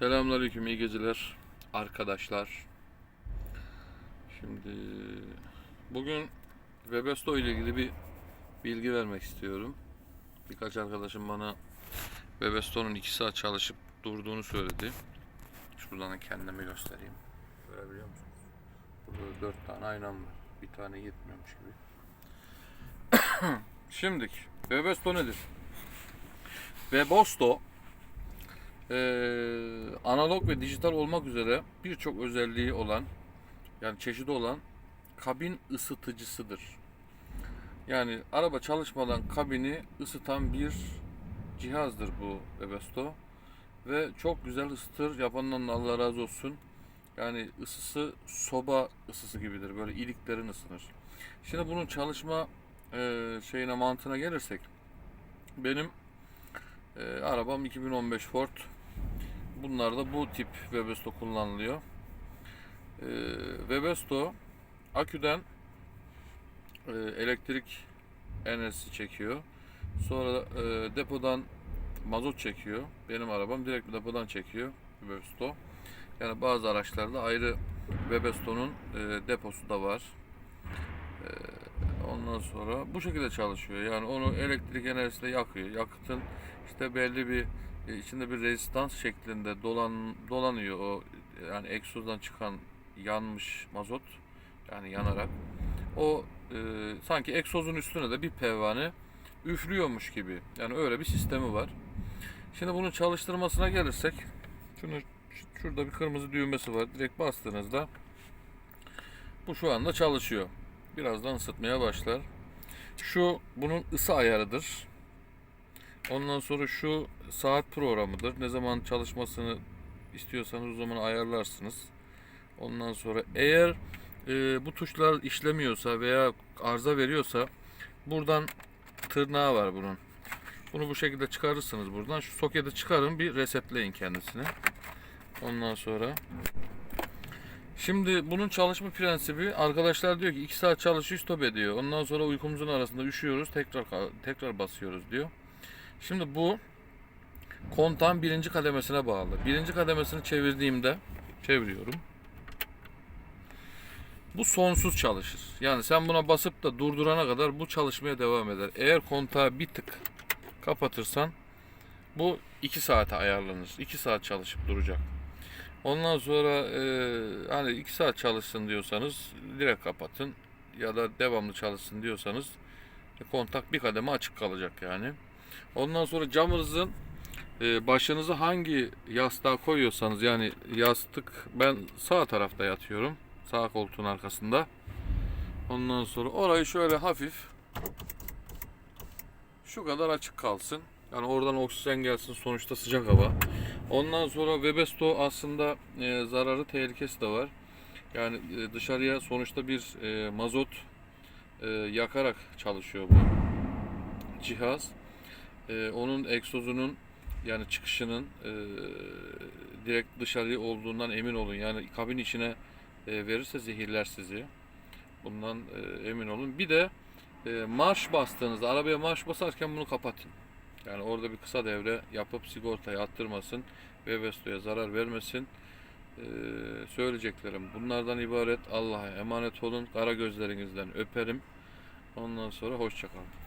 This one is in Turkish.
Selamünaleyküm, iyi geceler arkadaşlar. Şimdi bugün Webesto ile ilgili bir bilgi vermek istiyorum. Birkaç arkadaşım bana Webesto'nun 2 saat çalışıp durduğunu söyledi. Şuradan da kendimi göstereyim. Görebiliyor musunuz? Burada 4 tane aynam var. Bir tane yetmiyormuş gibi. Şimdiki Webesto nedir? Webesto ee, analog ve dijital olmak üzere birçok özelliği olan yani çeşidi olan kabin ısıtıcısıdır. Yani araba çalışmadan kabini ısıtan bir cihazdır bu Webesto ve çok güzel ısıtır. Yapandan da Allah razı olsun. Yani ısısı soba ısısı gibidir. Böyle iliklerin ısınır. Şimdi bunun çalışma e, şeyine mantığına gelirsek benim e, arabam 2015 Ford Bunlarda bu tip Webesto kullanılıyor. Ee, Webesto aküden e, elektrik enerjisi çekiyor. Sonra e, depodan mazot çekiyor. Benim arabam direkt depodan çekiyor Webesto. Yani bazı araçlarda ayrı Webesto'nun e, deposu da var. E, ondan sonra bu şekilde çalışıyor. Yani onu elektrik enerjisiyle yakıyor. Yakıtın işte belli bir içinde bir rezistans şeklinde dolan dolanıyor o yani egzozdan çıkan yanmış mazot yani yanarak o e, sanki egzozun üstüne de bir pervane üflüyormuş gibi yani öyle bir sistemi var. Şimdi bunun çalıştırmasına gelirsek şunu şurada bir kırmızı düğmesi var. Direkt bastığınızda bu şu anda çalışıyor. Birazdan ısıtmaya başlar. Şu bunun ısı ayarıdır. Ondan sonra şu saat programıdır. Ne zaman çalışmasını istiyorsanız o zaman ayarlarsınız. Ondan sonra eğer e, bu tuşlar işlemiyorsa veya arıza veriyorsa buradan tırnağı var bunun. Bunu bu şekilde çıkarırsınız buradan. Şu soketi çıkarın bir resetleyin kendisini. Ondan sonra Şimdi bunun çalışma prensibi arkadaşlar diyor ki 2 saat çalışıyor stop ediyor. Ondan sonra uykumuzun arasında üşüyoruz tekrar tekrar basıyoruz diyor. Şimdi bu kontağın birinci kademesine bağlı. Birinci kademesini çevirdiğimde çeviriyorum. Bu sonsuz çalışır. Yani sen buna basıp da durdurana kadar bu çalışmaya devam eder. Eğer kontağı bir tık kapatırsan bu 2 saate ayarlanır. 2 saat çalışıp duracak. Ondan sonra e, hani 2 saat çalışsın diyorsanız direkt kapatın ya da devamlı çalışsın diyorsanız e, kontak bir kademe açık kalacak yani. Ondan sonra camınızın e, başınızı hangi yastığa koyuyorsanız yani yastık ben sağ tarafta yatıyorum. Sağ koltuğun arkasında. Ondan sonra orayı şöyle hafif şu kadar açık kalsın. Yani oradan oksijen gelsin sonuçta sıcak hava. Ondan sonra Webesto aslında e, zararı tehlikesi de var. Yani e, dışarıya sonuçta bir mazot yakarak çalışıyor bu cihaz. E, onun egzozunun yani çıkışının e, direkt dışarı olduğundan emin olun. Yani kabin içine e, verirse zehirler sizi. Bundan e, emin olun. Bir de e, marş bastığınızda arabaya marş basarken bunu kapatın. Yani orada bir kısa devre yapıp sigortayı attırmasın ve Vesto'ya zarar vermesin. Ee, söyleyeceklerim bunlardan ibaret. Allah'a emanet olun. Kara gözlerinizden öperim. Ondan sonra hoşçakalın.